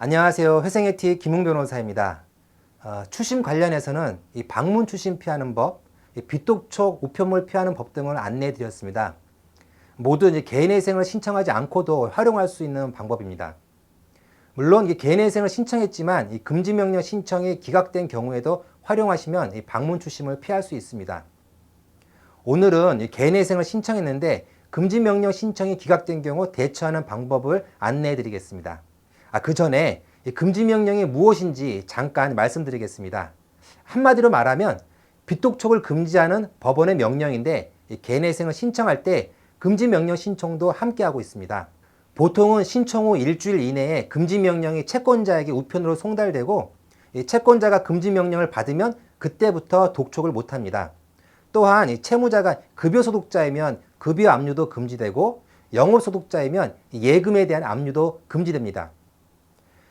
안녕하세요. 회생의티 김웅 변호사입니다. 어, 추심 관련해서는 이 방문 추심 피하는 법, 이 빚독촉 우편물 피하는 법 등을 안내해 드렸습니다. 모두 이제 개인회생을 신청하지 않고도 활용할 수 있는 방법입니다. 물론 이 개인회생을 신청했지만 이 금지명령 신청이 기각된 경우에도 활용하시면 이 방문 추심을 피할 수 있습니다. 오늘은 이 개인회생을 신청했는데 금지명령 신청이 기각된 경우 대처하는 방법을 안내해 드리겠습니다. 아, 그 전에 이 금지 명령이 무엇인지 잠깐 말씀드리겠습니다. 한마디로 말하면 빚독촉을 금지하는 법원의 명령인데 이 개인회생을 신청할 때 금지 명령 신청도 함께 하고 있습니다. 보통은 신청 후 일주일 이내에 금지 명령이 채권자에게 우편으로 송달되고 이 채권자가 금지 명령을 받으면 그때부터 독촉을 못합니다. 또한 이 채무자가 급여소득자이면 급여 압류도 금지되고 영업소득자이면 이 예금에 대한 압류도 금지됩니다.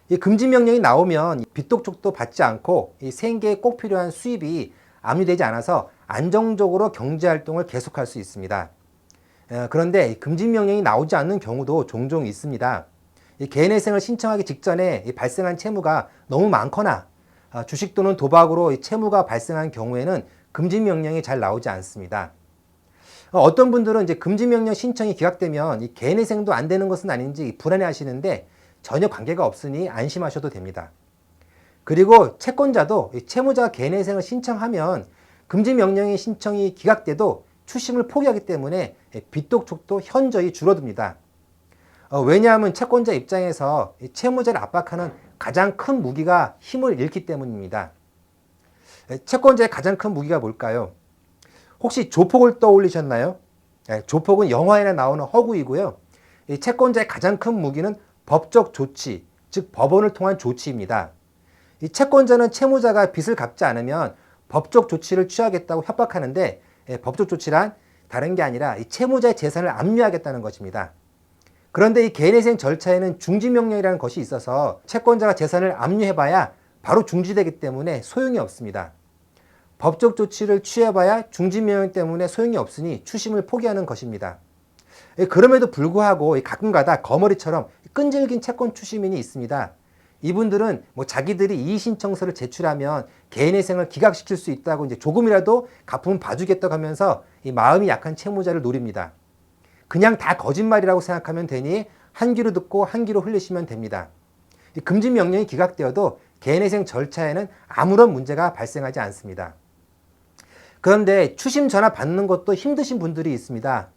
이 금지 명령이 나오면 빚독촉도 받지 않고 이 생계에 꼭 필요한 수입이 압류되지 않아서 안정적으로 경제 활동을 계속할 수 있습니다. 어, 그런데 이 금지 명령이 나오지 않는 경우도 종종 있습니다. 이 개인회생을 신청하기 직전에 이 발생한 채무가 너무 많거나 어, 주식 또는 도박으로 이 채무가 발생한 경우에는 금지 명령이 잘 나오지 않습니다. 어, 어떤 분들은 이제 금지 명령 신청이 기각되면 이 개인회생도 안 되는 것은 아닌지 불안해 하시는데 전혀 관계가 없으니 안심하셔도 됩니다. 그리고 채권자도 이 채무자 개인회생을 신청하면 금지 명령의 신청이 기각돼도 추심을 포기하기 때문에 빚독촉도 현저히 줄어듭니다. 어, 왜냐하면 채권자 입장에서 이 채무자를 압박하는 가장 큰 무기가 힘을 잃기 때문입니다. 에, 채권자의 가장 큰 무기가 뭘까요? 혹시 조폭을 떠올리셨나요? 예, 조폭은 영화에나 나오는 허구이고요. 이 채권자의 가장 큰 무기는 법적 조치, 즉 법원을 통한 조치입니다. 이 채권자는 채무자가 빚을 갚지 않으면 법적 조치를 취하겠다고 협박하는데 예, 법적 조치란 다른 게 아니라 이 채무자의 재산을 압류하겠다는 것입니다. 그런데 이 개인회생 절차에는 중지명령이라는 것이 있어서 채권자가 재산을 압류해봐야 바로 중지되기 때문에 소용이 없습니다. 법적 조치를 취해봐야 중지명령 때문에 소용이 없으니 추심을 포기하는 것입니다. 예, 그럼에도 불구하고 가끔가다 거머리처럼 끈질긴 채권 추심인이 있습니다. 이분들은 뭐 자기들이 이의 신청서를 제출하면 개인회생을 기각시킬 수 있다고 이제 조금이라도 갚으면 봐주겠다고 하면서 이 마음이 약한 채무자를 노립니다. 그냥 다 거짓말이라고 생각하면 되니 한 귀로 듣고 한 귀로 흘리시면 됩니다. 이 금지 명령이 기각되어도 개인회생 절차에는 아무런 문제가 발생하지 않습니다. 그런데 추심 전화 받는 것도 힘드신 분들이 있습니다.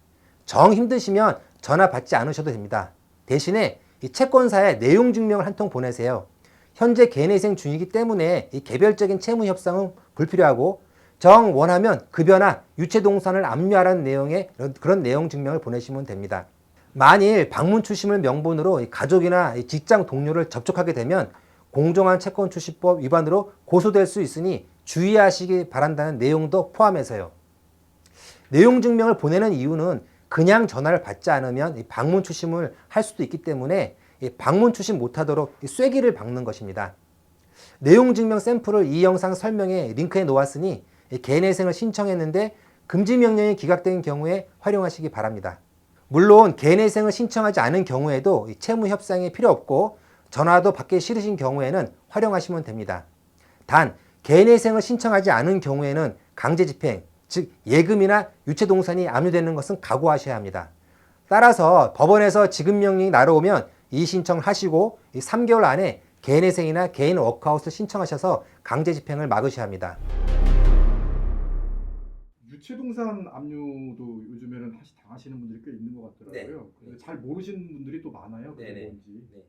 정 힘드시면 전화 받지 않으셔도 됩니다. 대신에 이 채권사에 내용 증명을 한 통 보내세요. 현재 개인회생 중이기 때문에 이 개별적인 채무 협상은 불필요하고 정 원하면 급여나 유체동산을 압류하라는 내용의 그런 내용 증명을 보내시면 됩니다. 만일 방문 추심을 명분으로 이 가족이나 이 직장 동료를 접촉하게 되면 공정한 채권 추심법 위반으로 고소될 수 있으니 주의하시기 바란다는 내용도 포함해서요. 내용 증명을 보내는 이유는 그냥 전화를 받지 않으면 이 방문 추심을 할 수도 있기 때문에 이 방문 추심 못하도록 이 쐐기를 박는 것입니다. 내용 증명 샘플을 이 영상 설명에 링크해 놓았으니 이 개인회생을 신청했는데 금지 명령이 기각된 경우에 활용하시기 바랍니다. 물론 개인회생을 신청하지 않은 경우에도 이 채무 협상이 필요 없고 전화도 받기 싫으신 경우에는 활용하시면 됩니다. 단 개인회생을 신청하지 않은 경우에는 강제 집행, 즉 예금이나 유체동산이 압류되는 것은 각오하셔야 합니다. 따라서 법원에서 지급 명령이 날아오면 이 신청을 하시고 이 3개월 안에 개인회생이나 개인 워크아웃을 신청하셔서 강제 집행을 막으셔야 합니다. 유체동산 압류도 요즘에는 다시 당하시는 분들이 꽤 있는 것 같더라고요. 네. 잘 모르시는 분들이 또 많아요. 그게 네네. 뭔지. 네.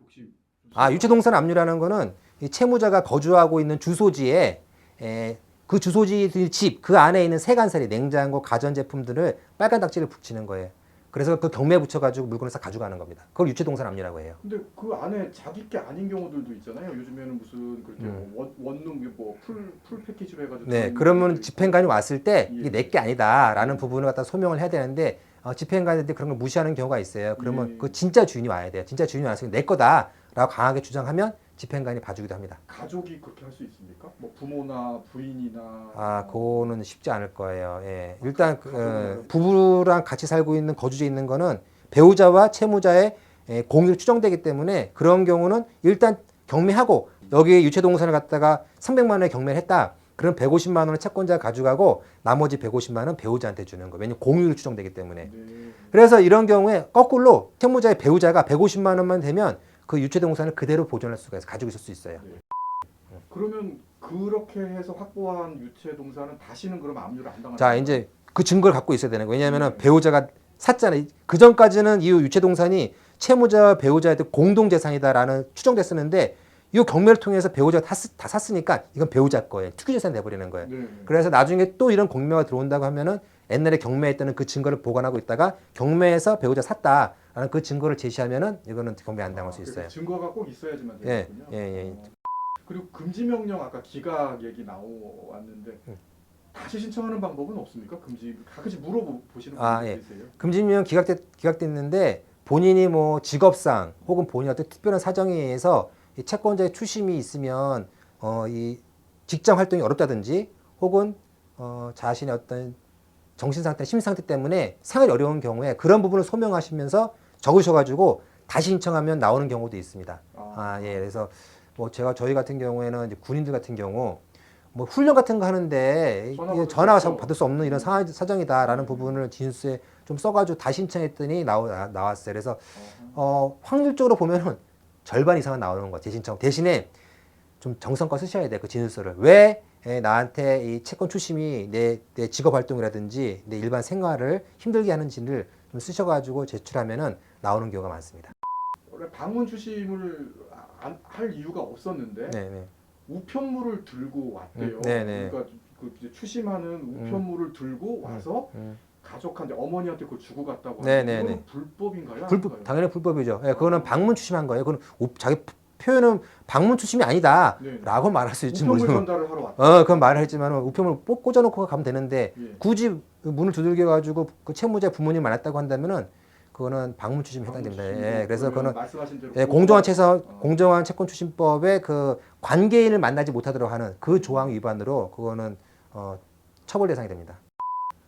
혹시 아, 유체동산 압류라는 거는 이 채무자가 거주하고 있는 주소지에 에, 그 주소지 집, 그 안에 있는 세간살이 냉장고, 가전제품들을 빨간 딱지를 붙이는 거예요. 그래서 그 경매 붙여가지고 물건을 싹 가져가는 겁니다. 그걸 유체동산 압류라고 해요. 근데 그 안에 자기 게 아닌 경우들도 있잖아요. 요즘에는 무슨 그렇게 음. 원, 원룸 뭐풀 풀 패키지로 해가지고 네, 그러면 집행관이 왔을 때 예. 이게 내 게 아니다라는 부분을 갖다 소명을 해야 되는데 어, 집행관한테 그런 걸 무시하는 경우가 있어요. 그러면 예. 그 진짜 주인이 와야 돼요. 진짜 주인이 와서 내 거다 라고 강하게 주장하면 집행관이 봐주기도 합니다. 가족이 그렇게 할 수 있습니까? 뭐 부모나 부인이나 아, 그거는 쉽지 않을 거예요. 예. 일단 그, 어, 부부랑 같이 살고 있는 거주지에 있는 거는 배우자와 채무자의 예, 공유로 추정되기 때문에 그런 경우는 일단 경매하고 여기 유체동산을 갖다가 300만 원에 경매를 했다. 그럼 150만 원을 채권자가 가져가고 나머지 150만 원 배우자한테 주는 거예요. 왜냐면 공유로 추정되기 때문에. 네. 그래서 이런 경우에 거꾸로 채무자의 배우자가 150만 원만 되면 그 유체동산을 그대로 보존할 수가 있어 가지고 있을 수 있어요. 그러면 그렇게 해서 확보한 유체 동산은 다시는 그럼 압류를 안 당하는 자? 이제 그 증거를 갖고 있어야 되는 거예요. 왜냐하면 네. 배우자가 샀잖아요. 그 전까지는 이 유체 동산이 채무자와 배우자한테 공동 재산이다라는 추정됐었는데 이 경매를 통해서 배우자가 다, 쓰- 다 샀으니까 이건 배우자 거예요. 투기 재산이 돼버리는 거예요. 네. 그래서 나중에 또 이런 공매가 들어온다고 하면은 옛날에 경매했다는 그 증거를 보관하고 있다가 경매에서 배우자 샀다 라는 그 증거를 제시하면은 이거는 경매 안 당할 수 아, 있어요. 그러니까 증거가 꼭 있어야지만 예, 되겠군요. 예, 예. 어. 그리고 금지 명령 아까 기각 얘기 나왔는데 음. 다시 신청하는 방법은 없습니까? 금지 가끔씩 물어보시는 아, 분들 예. 계세요. 금지명 기각됐, 기각됐는데 본인이 뭐 직업상 혹은 본인 어떤 특별한 사정에 의해서 이 채권자의 추심이 있으면 어, 이 직장 활동이 어렵다든지 혹은 어, 자신의 어떤 정신 상태, 심리 상태 때문에 생활이 어려운 경우에 그런 부분을 소명하시면서 적으셔가지고 다시 신청하면 나오는 경우도 있습니다. 아, 아, 예. 그래서 뭐 제가 저희 같은 경우에는 이제 군인들 같은 경우 뭐 훈련 같은 거 하는데 전화 이게 받을 수 전화가. 받을 수 없는 이런 상하, 사정이다라는 부분을 진술에 좀 써가지고 다시 신청했더니 나오, 나- 나왔어요. 그래서 어허. 어, 확률적으로 보면은 절반 이상은 나오는 거 재신청 대신에 좀 정성껏 쓰셔야 돼요 그 진술서를 왜 에, 나한테 이 채권 추심이 내, 내 직업 활동이라든지 내 일반 생활을 힘들게 하는지를 좀 쓰셔가지고 제출하면은 나오는 경우가 많습니다. 원래 방문 추심을 안- 할 이유가 없었는데 네, 네. 우편물을 들고 왔대요. 음, 네네. 그러니까 그 이제 추심하는 우편물을 들고 와서 음. 가족한테 어머니한테 그걸 주고 갔다고 네네네. 하는데 이건 불법인가요? 불법 아닌가요? 당연히 불법이죠. 예, 그거는 방문 추심한 거예요. 그건 우- 자기 표현은 방문 추심이 아니다라고 네. 말할 수 있지 우편물 뭐. 전달을 하러 왔다. 어, 그건 말을 했지만 우편물 꼭 꽂아놓고 가면 되는데 예. 굳이 문을 두들겨 가지고 그 채무자 부모님 만났다고 한다면은 그거는 방문 추심에 해당됩니다. 예, 그래서 그거는 말씀하신 대로 예, 공정한 채서 어. 공정한 채권 추심법의 그 관계인을 만나지 못하도록 하는 그 조항 위반으로 그거는 어, 처벌 대상이 됩니다.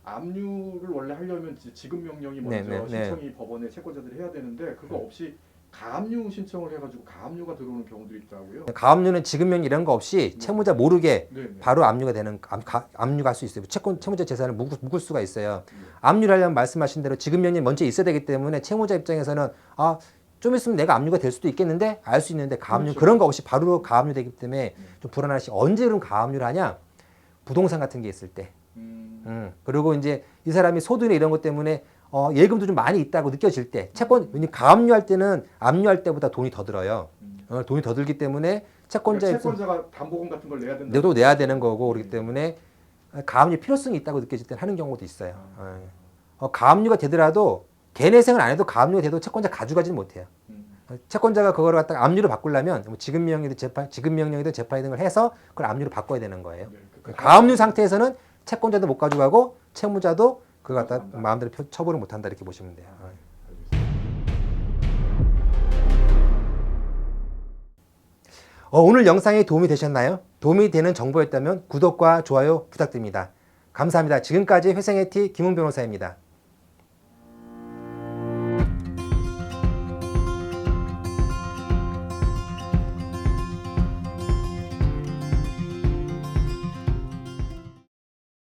압류를 원래 하려면 이제 지급 명령이 네, 먼저 네, 네. 신청이 법원에 채권자들이 해야 되는데 그거 없이 가압류 신청을 해가지고 가압류가 들어오는 경우도 있다고요. 가압류는 지급명 이런 거 없이 채무자 모르게 네, 네. 바로 압류가 되는 압, 가- 압류가 할 수 있어요. 채권 채무자 재산을 묶을, 묶을 수가 있어요. 네. 압류를 하려면 말씀하신 대로 지급명령이 먼저 있어야 되기 때문에 채무자 입장에서는 아 좀 있으면 내가 압류가 될 수도 있겠는데 알 수 있는데 가압류 그렇죠. 그런 거 없이 바로 가압류 되기 때문에 네. 좀 불안하시 언제 그럼 가압류를 하냐 부동산 같은 게 있을 때 음, 음, 그리고 이제 이 사람이 소득이나 이런 것 때문에 어, 예금도 좀 많이 있다고 느껴질 때 채권 왜냐 가압류할 때는 압류할 때보다 돈이 더 들어요 음. 어, 돈이 더 들기 때문에 그러니까 채권자 입장 채권자가 담보금 같은 걸 내야 된다. 내도 내야 되는 거고 그렇기 때문에 가압류 필요성이 있다고 느껴질 때 하는 경우도 있어요. 아. 예. 어, 가압류가 되더라도 개내생을 안 해도 가압류가 돼도 채권자 가져가지는 못해요. 음. 어, 채권자가 그거를 갖다가 압류로 바꾸려면 뭐 지급 명령이든 재판 지급 명령이든 재판 등을 해서 그걸 압류로 바꿔야 되는 거예요. 네, 그 가압류 상태에서는 채권자도 못 가져가고 채무자도 그거 갖다. 마음대로 표- 처벌을 못 한다 이렇게 보시면 돼요. 어. 어, 오늘 영상이 도움이 되셨나요? 도움이 되는 정보였다면 구독과 좋아요 부탁드립니다. 감사합니다. 지금까지 회생의 티 김웅 변호사입니다.